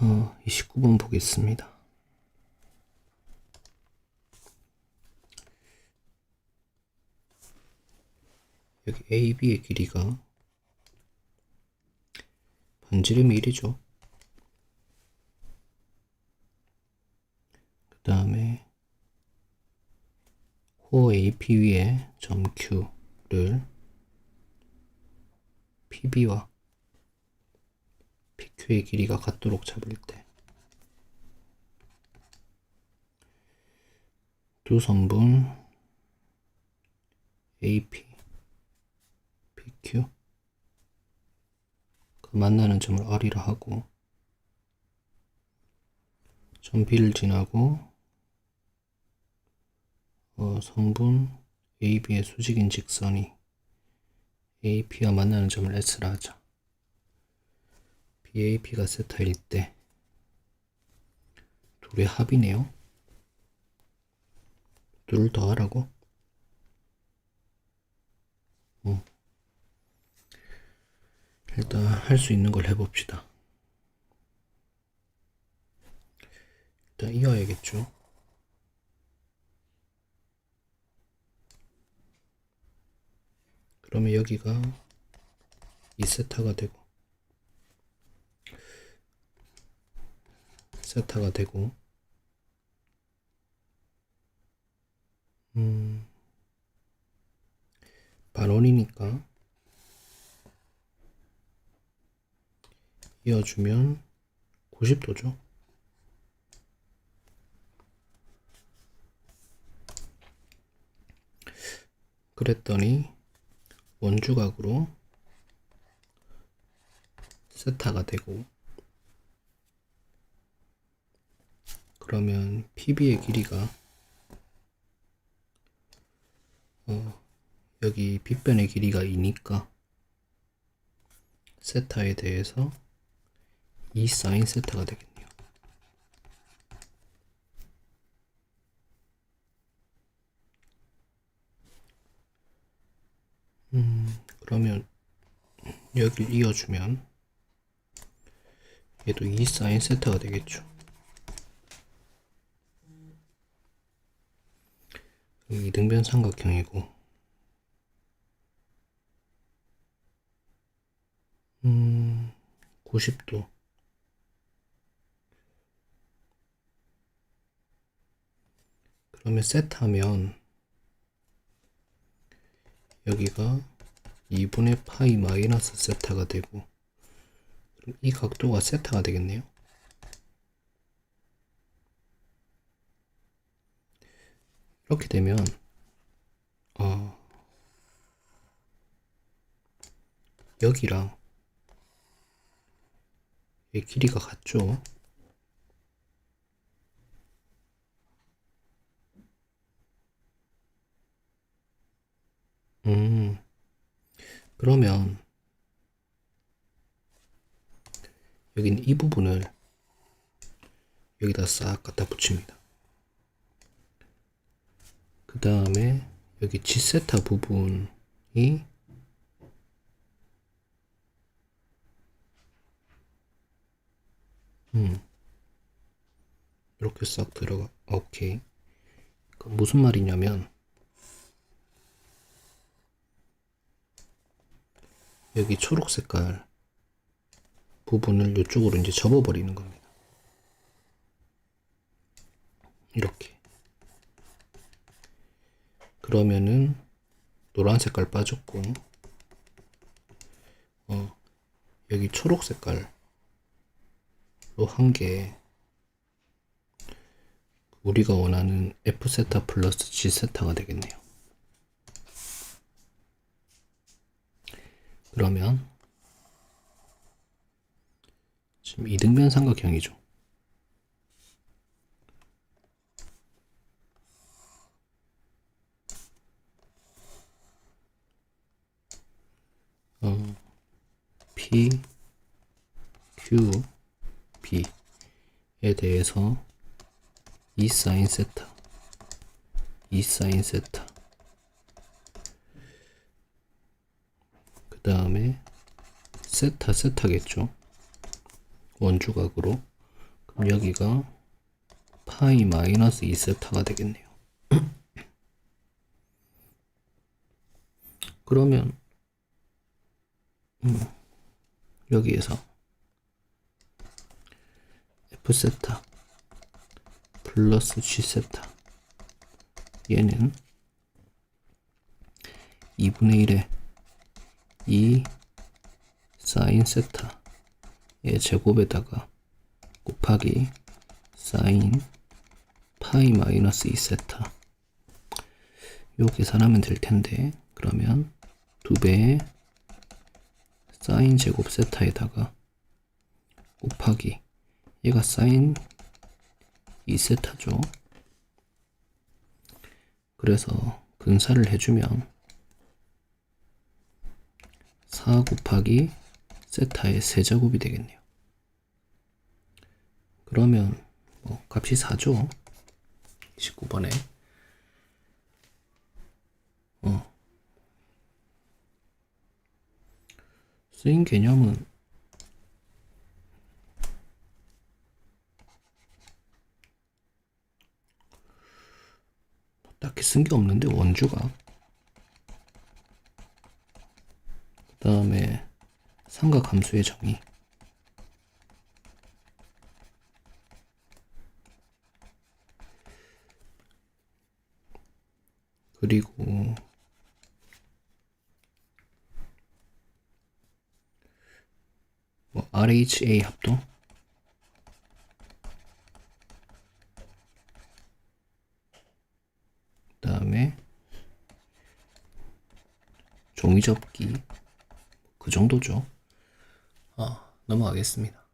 어, 29번 보겠습니다. 여기 AB의 길이가 반지름이 1이죠. 그 다음에 호 AP 위에 점 Q를 PB와 PQ의 길이가 같도록 잡을 때두 선분 AP, PQ 그 만나는 점을 R이라 하고 점 B를 지나고 어, 성분 AB의 수직인 직선이 AP와 만나는 점을 S라 하자. BAP가 세타일 때 둘의 합이네요. 둘 더하라고? 어. 일단 할 수 있는 걸 해봅시다. 일단 이어야겠죠. 그러면 여기가 2세타가 되고 세타가 되고. 음. 반원이니까 이어주면 90도죠. 그랬더니 원주각으로 세타가 되고 그러면 PB의 길이가 어, 여기 빗변의 길이가 2니까 세타에 대해서 2 사인 세타가 되겠네요. 음, 그러면 여기를 이어주면 얘도 2 사인 세타가 되겠죠. 이등변 삼각형이고 음, 90도 그러면 세트하면 여기가 2분의 파이 마이너스 세타가 되고 이 각도가 세타가 되겠네요. 이렇게 되면 어 여기랑 이 길이가 같죠? 음 그러면 여기는 이 부분을 여기다 싹 갖다 붙입니다. 그 다음에 여기 G세타 부분이 음 이렇게 싹 들어가 오케이 그 무슨 말이냐면 여기 초록 색깔 부분을 이쪽으로 이제 접어버리는 겁니다. 이렇게. 그러면은 노란 색깔 빠졌고, 어, 여기 초록 색깔로 한게 우리가 원하는 F 세타 플러스 G 세타가 되겠네요. 그러면 지금 이등변 삼각형이죠. 어, P, Q, B에 대해서 2 사인 세타, 2 사인 세타, 그 다음에 세타 세타겠죠. 원주각으로 여기가 파이 마이너스 2세타가 되겠네요. 그러면 음, 여기에서. F세타 플러스 G세타. 얘는 2분의 1에 2 사인 세타의 제곱에다가 곱하기 사인 파이 마이너스 2 세타. 요 계산하면 될 텐데 그러면 두 배의 사인 제곱 세타에다가 곱하기. 얘가 사인 2세타죠. 그래서 근사를 해주면 4 곱하기 세타의 세제곱이 되겠네요. 그러면 뭐 값이 4죠? 19번에. 어. 쓰인 개념은 딱히 쓴 게 없는데 원주가. 그 다음에 삼각함수의 정의. 그리고 뭐 RHA 합동 그다음에 종이접기 그 정도죠. 아, 넘어가겠습니다.